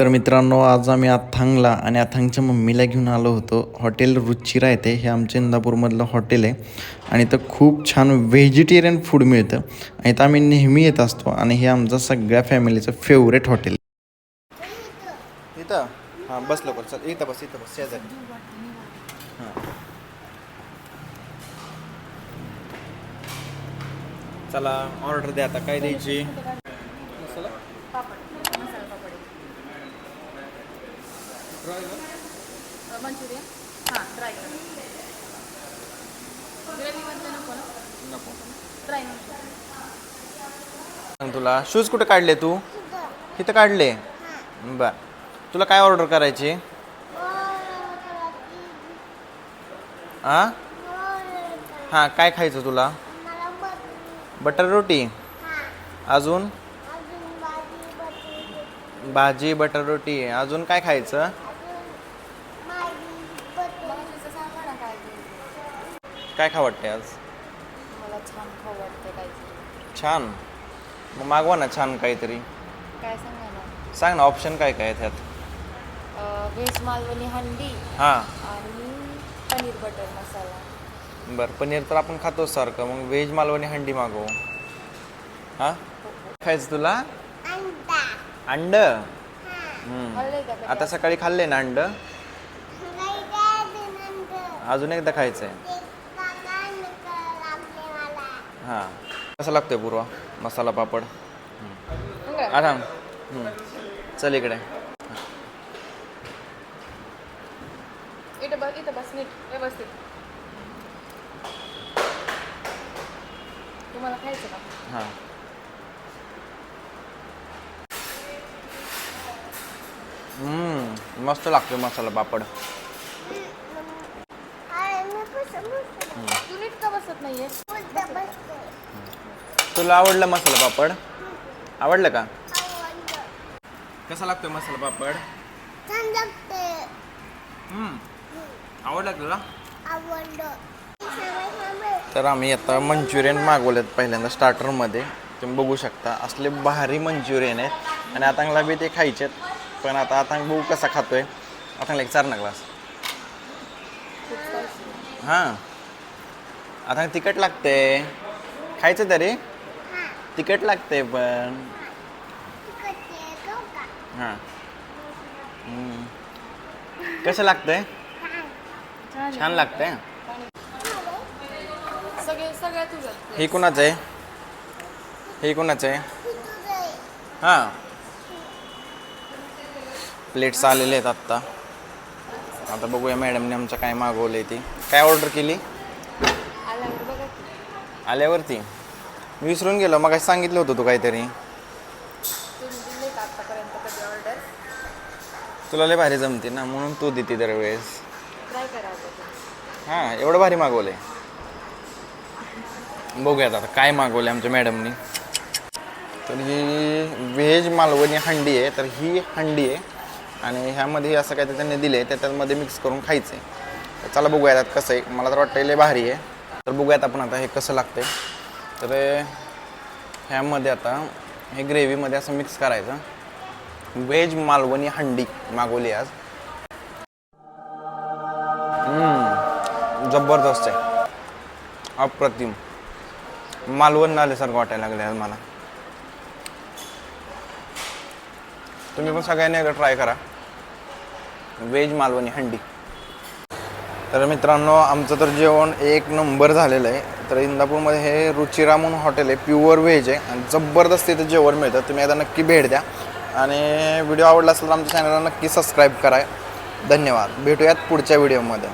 तर मित्रांनो आज आम्ही अथांगला आणि अथांगच्या मम्मीला घेऊन आलो होतो. हॉटेल रुचिरा येते हे आमच्या इंदापूरमधलं हॉटेल आहे. आणि इथं खूप छान व्हेजिटेरियन फूड मिळतं. आणि इथं आम्ही नेहमी येत असतो आणि हे आमचं सगळ्या फॅमिलीचं फेवरेट हॉटेल इथं? हां बस लवकर. चल इथं बस इथं बस. शेजारी. हां. चला ऑर्डर द्या आता. काय द्यायची? मंचुरियन. हां ट्राय करा ग्रेव्हीमधलं नको. ना नको तुला शूज कुठे काढले तू? इथं काढले? बर. तुला काय ऑर्डर करायची? आ? हां काय खायचं तुला? बटर रोटी? अजून? भाजी बटर रोटी. अजून काय खायचं भाजीचं सांगा ना काय घ्यायचं. काय खा वाटते आज? मला छान खाऊ वाटतं काहीतरी. छान. मग मागवा ना छान काहीतरी. काय सांगा ना? सांग ना ऑप्शन काय काय आहे त्यात व्हेज मालवणी हंडी हां. आणि पनीर बटर मसाला. बरं पनीर तर आपण खातोच सारखं. मग व्हेज मालवणी हंडी मागवू. हां? खायचं तुला? अंड. हम्म. खाल्लंय का कधी? आता सकाळी खाल्ले ना अंड? अजून एकदा खायचं आहे हां. कसं लागतोय पूर्वा मसाला पापड. आराम. चल इकडे. इथं बस इथं बस नीट व्यवस्थित. तुम्हाला खायचं का? हां. हम्म, मस्त लागतोय मसाला पापड. तू नीट का बसत नाहीये? तुला आवडला मसाला पापड? आवडलं का? कसा लागतोय मसाला पापड? हम्म, आवडला तुला? तर आम्ही आता मंचुरियन मागवलेत पहिल्यांदा स्टार्टरमध्ये. तुम्ही बघू शकता असले भारी मंचुरियन आहेत. आणि आतांगला बी ते खायचे पण आता आतांग बघू कसा खातोय. आतांगला एक चार ना ग्लास. हां. आता तिखट लागते खायचं तरी. तिखट लागते पण. हां. कसं लागतंय? छान. लागतंय? हे कुणाचं आहे? हे कुणाचं आहे? हां. प्लेट्स आलेले आहेत आत्ता. आता बघूया मॅडमने आमचं काय मागवलं ती. काय ऑर्डर केली? आल्यावरती? मी विसरून गेलो मग सांगितलं होतं तू काहीतरी. तुला लय भारी जमते ना म्हणून तू देते दरवेळेस. हां एवढं भारी मागवलंय. बघूयात आता काय मागवले आमच्या मॅडमनी. तर ही व्हेज मालवणी हंडी आहे तर ही हंडी आहे. आणि ह्यामध्ये असं काय त्यांनी दिलं आहे त्याच्यामध्ये मिक्स करून खायचं आहे चला बघूयात कसं आहे. मला तर वाटतं लय भारी आहे. तर बघूयात आपण आता हे कसं लागतंय. तर ह्यामध्ये आता हे ग्रेव्हीमध्ये असं मिक्स करायचं. व्हेज मालवणी हंडी मागवली आज. जबरदस्त आहे. अप्रतिम. मालवण आल्यासारखं वाटायला लागले आज मला. तुम्ही पण सगळ्यांनी एकदा ट्राय करा. व्हेज मालवणी हंडी. तर मित्रांनो आमचं तर जेवण एक नंबर झालेलं आहे. तर इंदापूरमध्ये हे रुचिरा म्हणून हॉटेल आहे प्युअर व्हेज आहे आणि जबरदस्त इथं जेवण मिळतं. तुम्ही आता नक्की भेट द्या. आणि व्हिडिओ आवडला असेल तर आमच्या चॅनलला नक्की सबस्क्राईब करा. धन्यवाद. भेटूयात पुढच्या व्हिडिओमध्ये